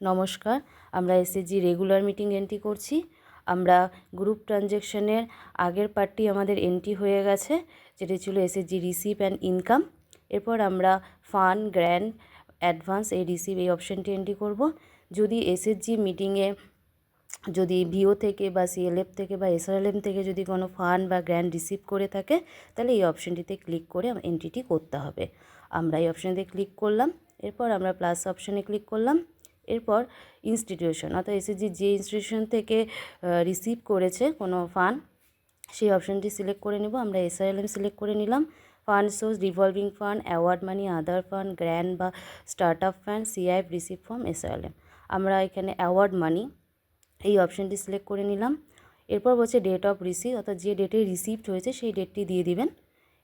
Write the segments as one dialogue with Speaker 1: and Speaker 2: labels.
Speaker 1: নমস্কার, আমরা SSG regular meeting entry করছি। আমরা গ্রুপ ট্রানজ্যাকশনের আগের পার্টটি আমাদের এন্ট্রি হয়ে গেছে, যেটি ছিল এসএসজি রিসিভ অ্যান্ড ইনকাম এরপর আমরা ফান্ড গ্র্যান্ড অ্যাডভান্স এই রিসিভ এই অপশানটি এন্ট্রি করব। যদি এসএসজি মিটিংয়ে যদি ভিও থেকে বা সিএলএফ থেকে বা এসআরএলএম থেকে যদি কোনো ফান্ড বা গ্র্যান্ড রিসিভ করে থাকে, তাহলে এই অপশানটিতে ক্লিক করে এন্ট্রিটি করতে হবে। আমরা এই অপশানটিতে ক্লিক করলাম। এরপর আমরা প্লাস অপশানে ক্লিক করলাম। এরপর ইনস্টিটিউশন অর্থাৎ এসএসজি যে ইনস্টিটিউশন থেকে রিসিভ করেছে কোনো ফান্ড সেই অপশানটি সিলেক্ট করে নেব। আমরা এসআইএলএম সিলেক্ট করে নিলাম। Fund source revolving fund award money other fund grant বা start up fund CIF receive form SILM আমরা এখানে অ্যাওয়ার্ড মানি এই অপশানটি সিলেক্ট করে নিলাম। এরপর বলছে ডেট অফ রিসিভ অর্থাৎ যে ডেটে রিসিভড হয়েছে, সেই ডেটটি দিয়ে দিবেন।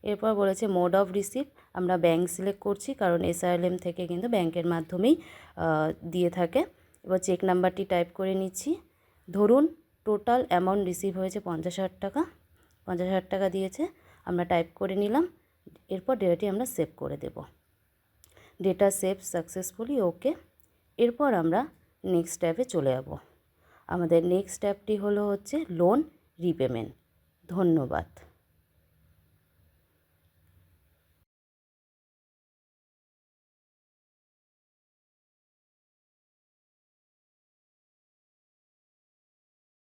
Speaker 1: এরপর বলেছে মোড অফ রিসিভ আমরা ব্যাঙ্ক সিলেক্ট করছি, কারণ এসআরএলএম থেকে কিন্তু ব্যাংকের মাধ্যমেই দিয়ে থাকে। এবার চেক নাম্বারটি টাইপ করে নিচ্ছি। ধরুন টোটাল অ্যামাউন্ট রিসিভ হয়েছে পঞ্চাশ হাজার টাকা। পঞ্চাশ হাজার টাকা দিয়েছে, আমরা টাইপ করে নিলাম। এরপর ডেটাটি আমরা সেভ করে দেব। ডেটা সেভ সাকসেসফুলি ওকে এরপর আমরা নেক্সট ট্যাবে চলে যাব। আমাদের নেক্সট ট্যাবটি হলো হচ্ছে লোন রিপেমেন্ট ধন্যবাদ।